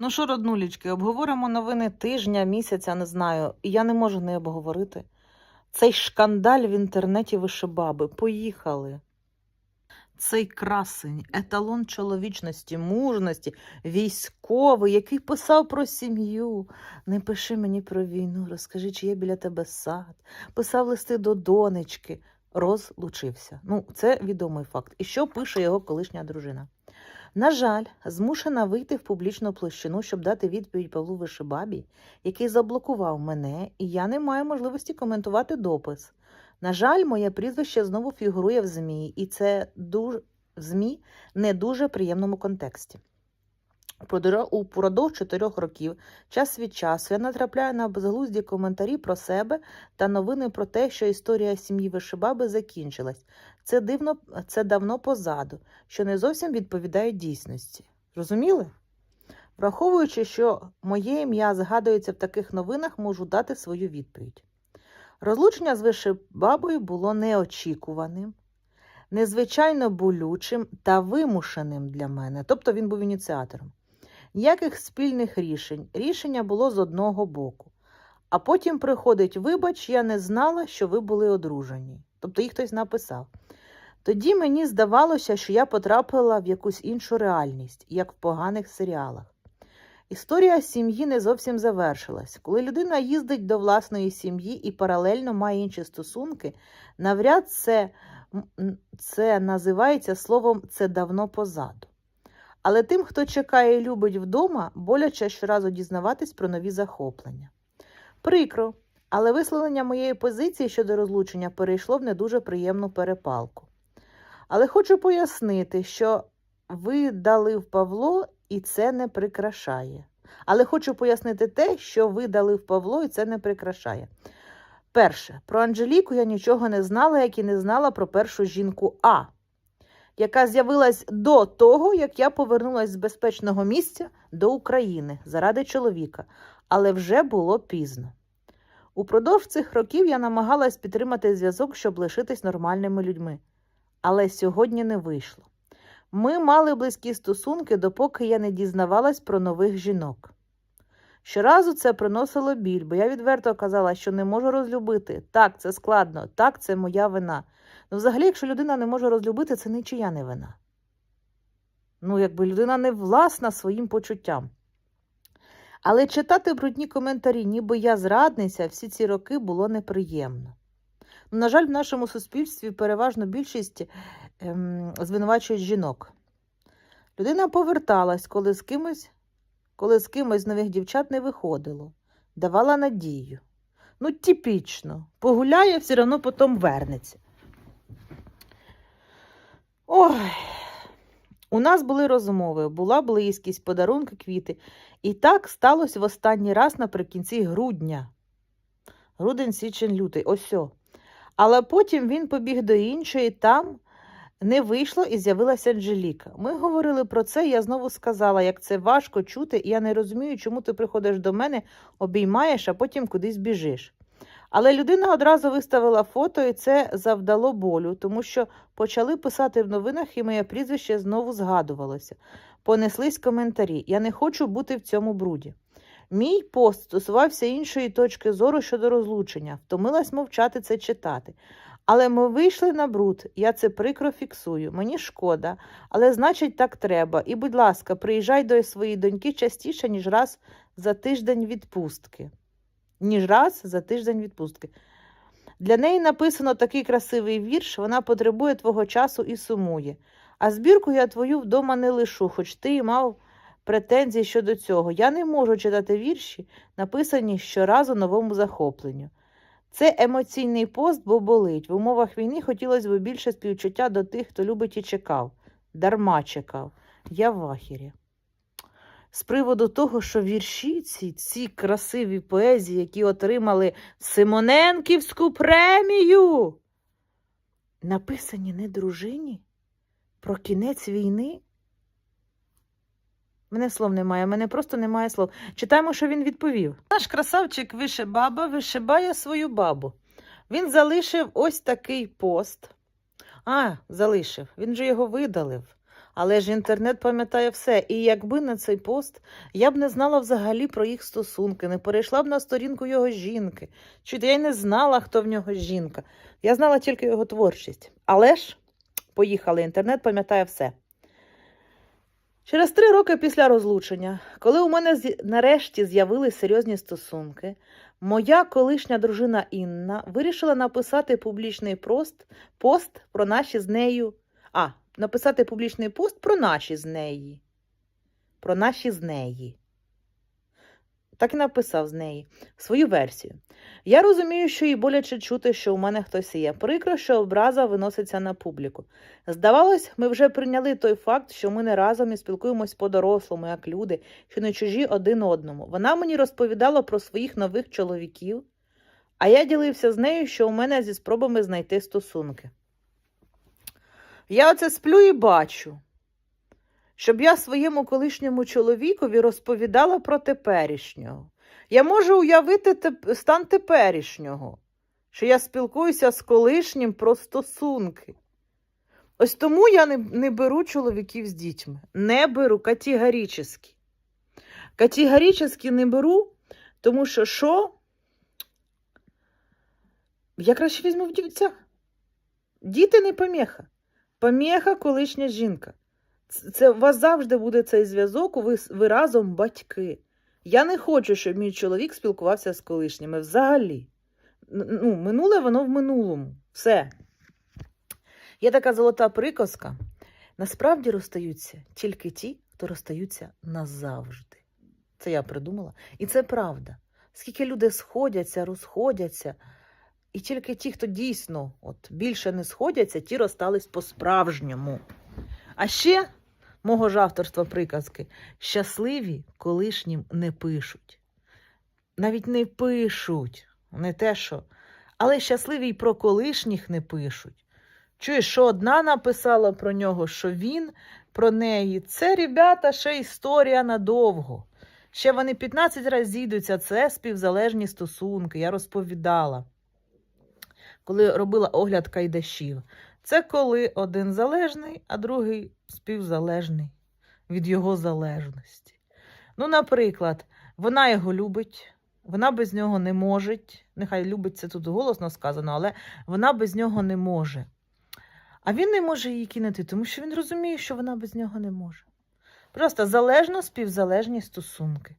Ну що, роднулічки, обговоримо новини тижня, місяця, не знаю. І я не можу не обговорити. Цей шкандаль в інтернеті вишибаби. Поїхали. Цей красень, еталон чоловічності, мужності, військовий, який писав про сім'ю. Не пиши мені про війну, розкажи, чи є біля тебе сад. Писав листи до донечки. Розлучився. Ну, це відомий факт. І що пише його колишня дружина? На жаль, змушена вийти в публічну площину, щоб дати відповідь Павлу Вишибабі, який заблокував мене, і я не маю можливості коментувати допис. На жаль, моє прізвище знову фігурує в ЗМІ, і це дуже в ЗМІ не дуже приємному контексті. Упродовж чотирьох років, час від часу, я натрапляю на безглузді коментарі про себе та новини про те, що історія сім'ї Вишибаби закінчилась. Це дивно, це давно позаду, що не зовсім відповідає дійсності. Розуміли? Враховуючи, що моє ім'я згадується в таких новинах, можу дати свою відповідь. Розлучення з Вишибабою було неочікуваним, незвичайно болючим та вимушеним для мене, тобто він був ініціатором. Ніяких спільних рішень. Рішення було з одного боку. А потім приходить, вибач, я не знала, що ви були одружені. Тобто їх хтось написав. Тоді мені здавалося, що я потрапила в якусь іншу реальність, як в поганих серіалах. Історія сім'ї не зовсім завершилась. Коли людина їздить до власної сім'ї і паралельно має інші стосунки, навряд це, це називається словом це давно позаду. Але тим, хто чекає і любить вдома, боляче щоразу дізнаватись про нові захоплення. Прикро, але висловлення моєї позиції щодо розлучення перейшло в не дуже приємну перепалку. Але хочу пояснити, що ви дали в Павло, і це не прикрашає. Але хочу пояснити те, що ви дали в Павло, і це не прикрашає. Перше, про Анжеліку я нічого не знала, як і не знала про першу жінку А, яка з'явилась до того, як я повернулася з безпечного місця до України заради чоловіка, але вже було пізно. Упродовж цих років я намагалась підтримати зв'язок, щоб лишитись нормальними людьми. Але сьогодні не вийшло. Ми мали близькі стосунки, допоки я не дізнавалась про нових жінок. Щоразу це приносило біль, бо я відверто казала, що не можу розлюбити. Так, це складно, так, це моя вина. Ну, взагалі, якщо людина не може розлюбити, це нічия не вина. Ну, якби людина не власна своїм почуттям. Але читати брудні коментарі, ніби я зрадниця, всі ці роки було неприємно. На жаль, в нашому суспільстві переважно більшість ем, звинувачують жінок. Людина поверталась, коли з кимось, коли з кимось з нових дівчат не виходило, давала надію. Ну, типічно, погуляє, все одно потім вернеться. Ой, у нас були розмови, була близькість, подарунки, квіти. І так сталося в останній раз наприкінці грудня. Грудень, січень, лютий, ось. о. Але потім він побіг до іншої, там не вийшло і з'явилася Анжеліка. Ми говорили про це, я знову сказала, як це важко чути, і я не розумію, чому ти приходиш до мене, обіймаєш, а потім кудись біжиш. Але людина одразу виставила фото, і це завдало болю, тому що почали писати в новинах, і моє прізвище знову згадувалося. Понеслись коментарі. Я не хочу бути в цьому бруді. Мій пост стосувався іншої точки зору щодо розлучення, втомилась мовчати це читати. Але ми вийшли на бруд, я це прикро фіксую. Мені шкода, але значить так треба. І, будь ласка, приїжджай до своєї доньки частіше, ніж раз за тиждень відпустки. Ніж раз за тиждень відпустки. Для неї написано такий красивий вірш, вона потребує твого часу і сумує. А збірку я твою вдома не лишу, хоч ти і мав претензії щодо цього. Я не можу читати вірші, написані щоразу новому захопленню. Це емоційний пост, бо болить. В умовах війни хотілося б більше співчуття до тих, хто любить і чекав. Дарма чекав. Я в вахірі. З приводу того, що вірші ці, ці красиві поезії, які отримали Симоненківську премію, написані не дружині про кінець війни. Мене слов немає, мене просто немає слов. Читаємо, що він відповів. Наш красавчик вишибаба вишибає свою бабу. Він залишив ось такий пост. А, залишив. Він же його видалив. Але ж інтернет пам'ятає все. І якби не цей пост, я б не знала взагалі про їх стосунки, не перейшла б на сторінку його жінки. Чуєте, я й не знала, хто в нього жінка. Я знала тільки його творчість. Але ж поїхали, інтернет пам'ятає все. Через три роки після розлучення, коли у мене нарешті з'явились серйозні стосунки, моя колишня дружина Інна вирішила написати публічний пост, пост про наші з нею. А, написати публічний пост про наші з неї. Про наші з неї. Так і написав з неї свою версію. Я розумію, що їй боляче чути, що у мене хтось є. Прикро, що образа виноситься на публіку. Здавалось, ми вже прийняли той факт, що ми не разом і спілкуємось по-дорослому, як люди, що не чужі один одному. Вона мені розповідала про своїх нових чоловіків, а я ділився з нею, що у мене зі спробами знайти стосунки. Я оце сплю і бачу, щоб я своєму колишньому чоловікові розповідала про теперішнього. Я можу уявити стан теперішнього, що я спілкуюся з колишнім про стосунки. Ось тому я не, не беру чоловіків з дітьми. Не беру категорично. Категорично не беру, тому що що? Я краще візьму в дівця. Діти не поміха. Поміха колишня жінка. Це, у вас завжди буде цей зв'язок, ви, ви разом батьки. Я не хочу, щоб мій чоловік спілкувався з колишніми взагалі. Ну, минуле воно в минулому. Все. Є така золота приказка. Насправді розстаються тільки ті, хто розстаються назавжди. Це я придумала. І це правда. Скільки люди сходяться, розходяться, і тільки ті, хто дійсно от, більше не сходяться, ті розстались по-справжньому. А ще мого ж авторства приказки щасливі колишнім не пишуть. Навіть не пишуть, не те що. Але щасливі й про колишніх не пишуть. Чуєш, що одна написала про нього, що він про неї. Це, ребята, ще історія надовго. Ще вони 15 разів зійдуться, це співзалежні стосунки, я розповідала, коли робила огляд кайдашів. Це коли один залежний, а другий співзалежний від його залежності. Ну, наприклад, вона його любить, вона без нього не може. Нехай любить це тут голосно сказано, але вона без нього не може. А він не може її кинути, тому що він розуміє, що вона без нього не може. Просто залежно співзалежні стосунки.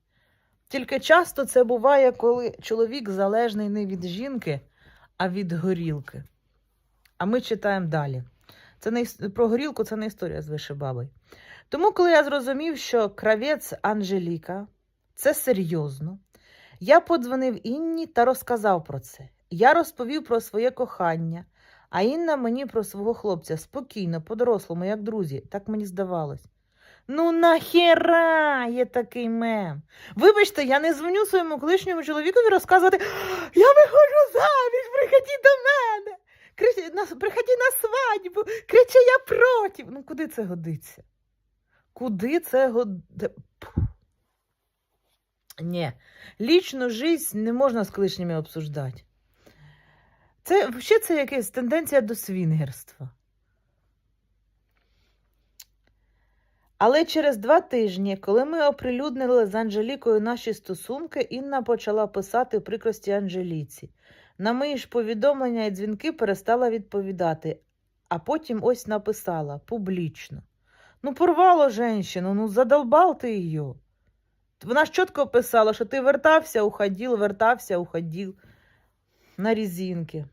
Тільки часто це буває, коли чоловік залежний не від жінки, а від горілки. А ми читаємо далі. Це не про горілку це не історія з вишибабою. Тому, коли я зрозумів, що кравець Анжеліка це серйозно, я подзвонив Інні та розказав про це. Я розповів про своє кохання, а Інна мені про свого хлопця спокійно, по-дорослому, як друзі, так мені здавалось. Ну нахера є такий мем. Вибачте, я не дзвоню своєму колишньому чоловікові розказувати Я виходжу заміж, приходіть до мене. На, приходи на свадьбу, кричи я проти. Ну куди це годиться? Куди це годиться? Ні, лічну життя не можна з колишніми обсуждати. Це взагалі це якась тенденція до свінгерства. Але через два тижні, коли ми оприлюднили з Анжелікою наші стосунки, Інна почала писати прикрості Анжеліці. На мої ж повідомлення і дзвінки перестала відповідати, а потім ось написала публічно. Ну, порвало женщину, ну задолбал ти її. Вона ж чітко писала, що ти вертався, уходив, вертався, уходив на різинки.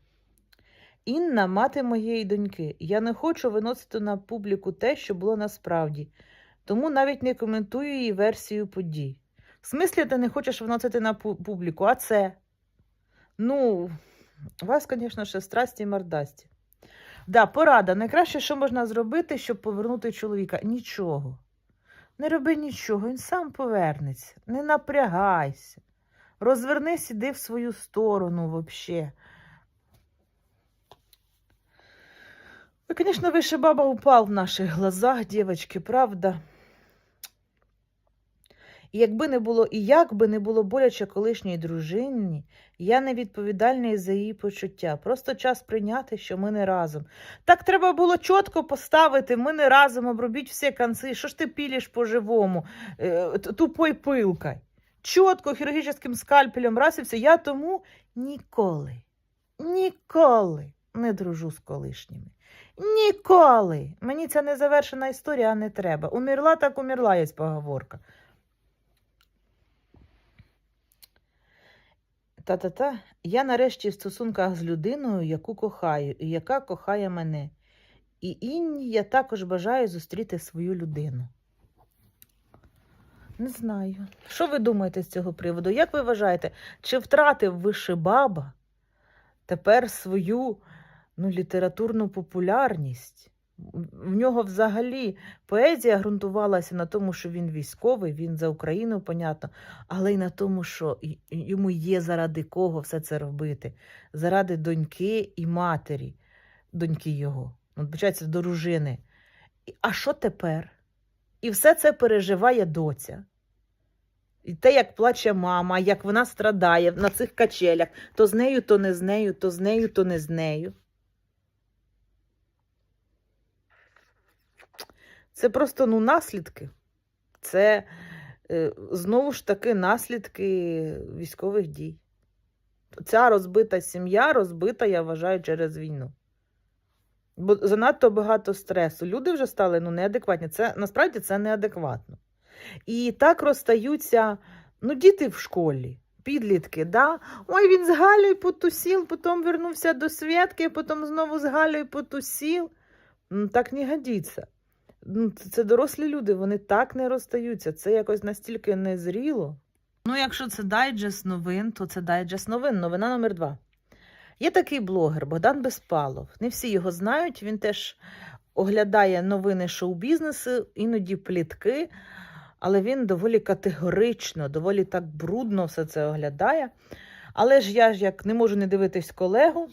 Інна мати моєї доньки. Я не хочу виносити на публіку те, що було насправді, тому навіть не коментую її версію подій. В смислі, ти не хочеш виносити на публіку, а це? Ну, у вас, звісно, ще страсті і мордасті. Да, порада. Найкраще, що можна зробити, щоб повернути чоловіка. Нічого. Не роби нічого, він сам повернеться. Не напрягайся. Розвернись, іди в свою сторону взагалі. Ой, конечно, выше баба упал в наших глазах, девочки, правда? І якби не було, і як би не було боляче колишній дружині, я не відповідальний за її почуття. Просто час прийняти, що ми не разом. Так треба було чітко поставити, ми не разом, обробіть всі конці. Що ж ти пілиш по-живому, е, тупой пилкой? Чітко, хірургічним скальпелем все. Я тому ніколи, ніколи не дружу з колишніми. Ніколи. Мені це не завершена історія, не треба. Умерла, так умерла, є поговорка. Та-та-та, я нарешті в стосунках з людиною, яку кохаю, і яка кохає мене. І інні я також бажаю зустріти свою людину. Не знаю. Що ви думаєте з цього приводу? Як ви вважаєте, чи втратив вишибаба тепер свою ну, літературну популярність? В нього взагалі поезія ґрунтувалася на тому, що він військовий, він за Україну, понятно, але й на тому, що йому є заради кого все це робити. Заради доньки і матері, доньки його, почається до дружини. А що тепер? І все це переживає доця. І те, як плаче мама, як вона страдає на цих качелях, то з нею, то не з нею, то з нею, то не з нею. Це просто ну, наслідки. Це е, знову ж таки наслідки військових дій. Ця розбита сім'я розбита, я вважаю, через війну. Бо занадто багато стресу. Люди вже стали ну, неадекватні. Це насправді це неадекватно. І так розстаються ну, діти в школі, підлітки. Да? Ой, він з Галею потусів, потім вернувся до Святки, потім знову з Галею потусів. Ну, так не годиться. Ну, це- це дорослі люди, вони так не розстаються. Це якось настільки незріло. Ну, якщо це дайджест новин, то це дайджест новин. Новина номер два. Є такий блогер Богдан Безпалов. Не всі його знають. Він теж оглядає новини шоу-бізнесу, іноді плітки, але він доволі категорично, доволі так брудно все це оглядає. Але ж я ж як не можу не дивитись колегу.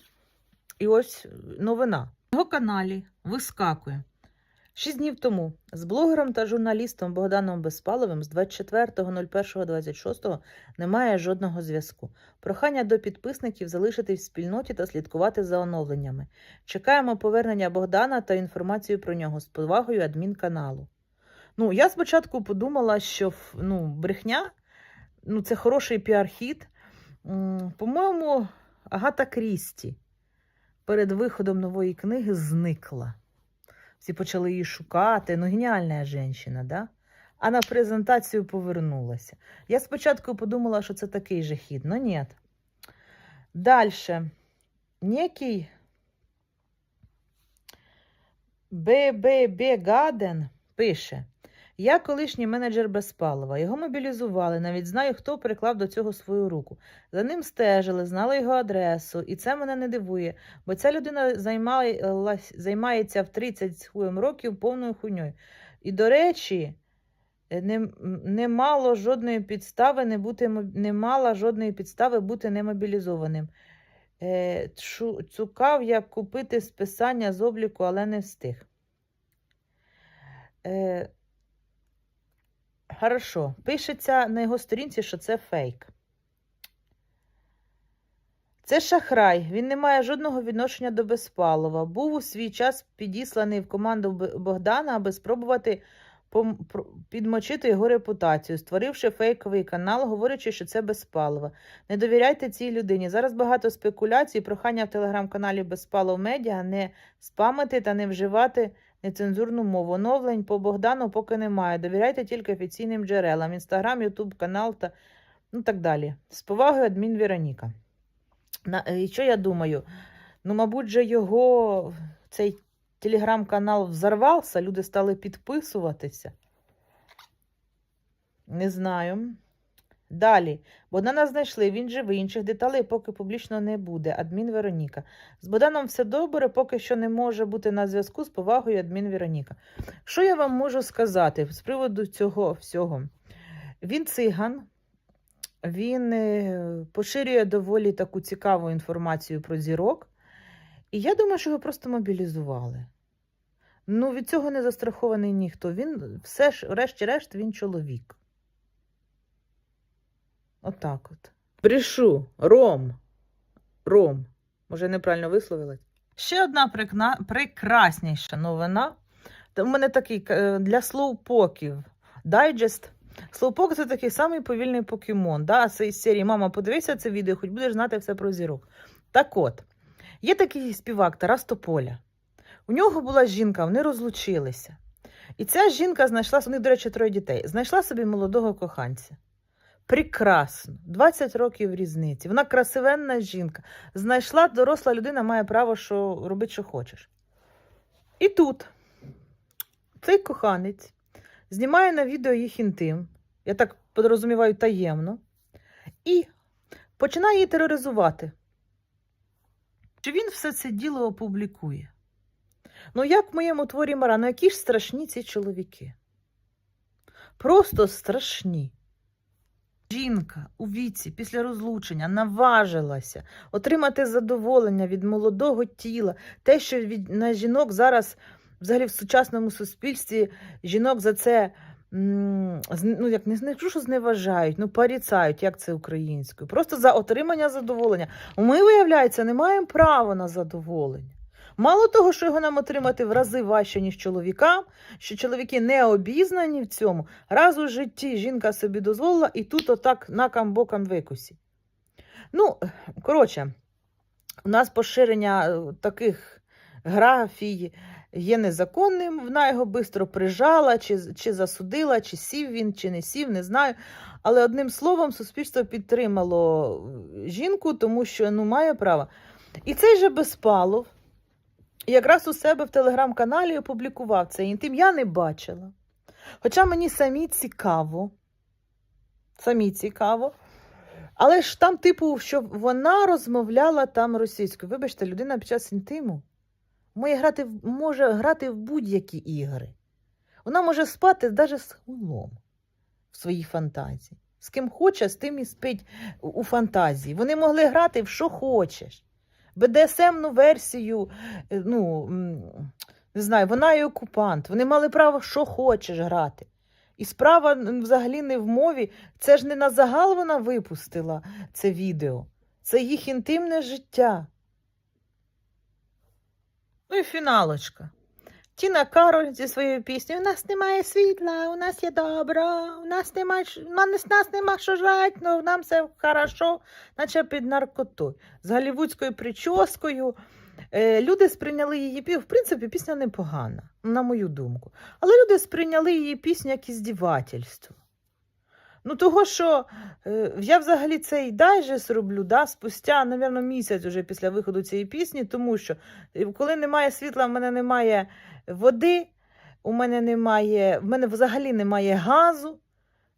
І ось новина. На його каналі вискакує. Шість днів тому з блогером та журналістом Богданом Безпаловим з 24.01.26 немає жодного зв'язку. Прохання до підписників залишитись в спільноті та слідкувати за оновленнями. Чекаємо повернення Богдана та інформацію про нього з повагою адмінканалу. Ну, я спочатку подумала, що ну, брехня ну, це хороший піар-хід. По-моєму, Агата Крісті перед виходом нової книги зникла. Всі почали її шукати. Ну, геніальна жінка, да? А на презентацію повернулася. Я спочатку подумала, що це такий же хід, але ні. Дальше. Некий БББ Гаден пише: Я колишній менеджер Безпалова. Його мобілізували. Навіть знаю, хто приклав до цього свою руку. За ним стежили, знали його адресу, і це мене не дивує, бо ця людина займалась, займається в 30 з років повною хуйньою. І, до речі, не, не мало жодної підстави не бути не мала жодної підстави бути немобілізованим. Е, цукав, як купити списання з обліку, але не встиг. Е, хорошо. Пишеться на його сторінці, що це фейк. Це шахрай. Він не має жодного відношення до Безпалова. Був у свій час підісланий в команду Богдана, аби спробувати підмочити його репутацію, створивши фейковий канал, говорячи, що це Безпалова. Не довіряйте цій людині. Зараз багато спекуляцій, прохання в телеграм-каналі Безпалов Медіа не спамити та не вживати нецензурну мову. Оновлень по Богдану поки немає. Довіряйте тільки офіційним джерелам: Інстаграм, Ютуб, канал та ну так далі. З повагою адмін Вероніка. На, е, і що я думаю? Ну, мабуть, же його цей телеграм-канал взорвався, люди стали підписуватися. Не знаю. Далі. Богдана знайшли, він живий, інших деталей поки публічно не буде. Адмін Вероніка. З Богданом все добре, поки що не може бути на зв'язку з повагою адмін Вероніка. Що я вам можу сказати з приводу цього всього? Він циган, він е, поширює доволі таку цікаву інформацію про зірок. І я думаю, що його просто мобілізували. Ну, від цього не застрахований ніхто. Він все ж, врешті-решт, він чоловік. Отак от. Брешу. Ром. Ром. Може, неправильно висловилась? Ще одна прикна... прекрасніша новина. У мене такий е, для слоупоків. Дайджест. Слоупок це такий самий повільний покемон. Да? Це із серії Мама, подивися це відео, хоч будеш знати все про зірок. Так от, є такий співак Тарас Тополя. У нього була жінка, вони розлучилися. І ця жінка знайшла, у них, до речі, троє дітей, знайшла собі молодого коханця. Прекрасно, 20 років різниці. Вона красивенна жінка. Знайшла доросла людина, має право що робити, що хочеш. І тут цей коханець знімає на відео їх інтим, я так подрозуміваю, таємно, і починає її тероризувати. Чи він все це діло опублікує? Ну, як в моєму творі Мара, ну які ж страшні ці чоловіки? Просто страшні. Жінка у віці після розлучення наважилася отримати задоволення від молодого тіла, те, що від, на жінок зараз, взагалі в сучасному суспільстві, жінок за це ну, як не, кажу, що зневажають, ну поріцають, як це українською. Просто за отримання задоволення. Ми, виявляється, не маємо права на задоволення. Мало того, що його нам отримати в рази важче, ніж чоловікам, що чоловіки не обізнані в цьому, раз у житті жінка собі дозволила і тут отак накам-бокам викусі. Ну, коротше, у нас поширення е, таких графій є незаконним, вона його швидко прижала, чи, чи засудила, чи сів він, чи не сів, не знаю. Але одним словом, суспільство підтримало е, жінку, тому що ну, має право. І цей же Безпалов якраз у себе в телеграм-каналі опублікував цей інтим. Я не бачила. Хоча мені самі цікаво, самі цікаво. Але ж там, типу, що вона розмовляла там російською. Вибачте, людина під час інтиму може грати, може грати в будь-які ігри. Вона може спати навіть з хулом в своїй фантазії. З ким хоче, з тим і спить у фантазії. Вони могли грати в що хочеш. БДСМну версію, е, ну, не знаю, вона і окупант. Вони мали право, що хочеш грати. І справа взагалі не в мові. Це ж не на загал вона випустила це відео. Це їх інтимне життя. Ну і фіналочка. Тіна Кароль зі своєю піснею У нас немає світла, у нас є добро, у нас немає у нас, нема що жать, ну нам все хорошо, наче під наркотою. З голівудською прическою. Е, люди сприйняли її пісню. В принципі, пісня непогана, на мою думку. Але люди сприйняли її пісню як іздівательство. Ну, того, що е, я взагалі цей дайджест роблю, да, спустя, напевно, місяць уже після виходу цієї пісні, тому що е, коли немає світла, в мене немає води, у мене немає, в мене взагалі немає газу.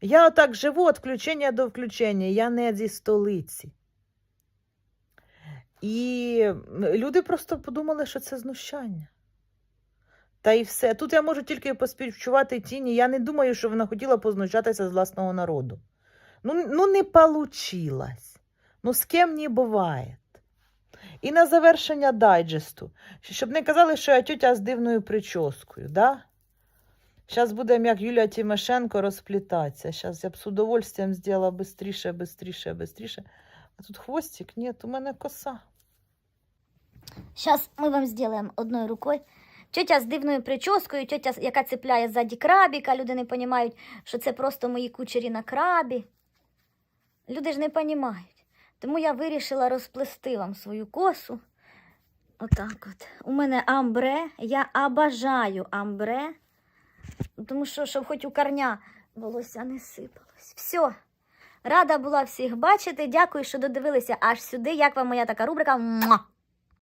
Я отак живу від включення до включення, я не зі столиці. І люди просто подумали, що це знущання. Та і все. Тут я можу тільки поспівчувати тіні. Я не думаю, що вона хотіла познущатися з власного народу. Ну, ну не получилось. Ну, з ким не буває. І на завершення дайджесту, щоб не казали, що я тютя з дивною прическою, да? Зараз будемо, як Юлія Тимошенко, розплітатися. Зараз я б з удовольствием зробила бистріше, бистріше, бистріше. А тут хвостик, ні, у мене коса. Сейчас ми вам зробимо одною рукою. Тетя з дивною прическою, тетя, яка цепляє ззаді крабіка. Люди не розуміють, що це просто мої кучері на крабі. Люди ж не розуміють. Тому я вирішила розплести вам свою косу. Отак от. У мене амбре. Я обожаю амбре. Тому що, щоб хоч у корня волосся не сипалось. Все. Рада була всіх бачити. Дякую, що додивилися аж сюди. Як вам моя така рубрика?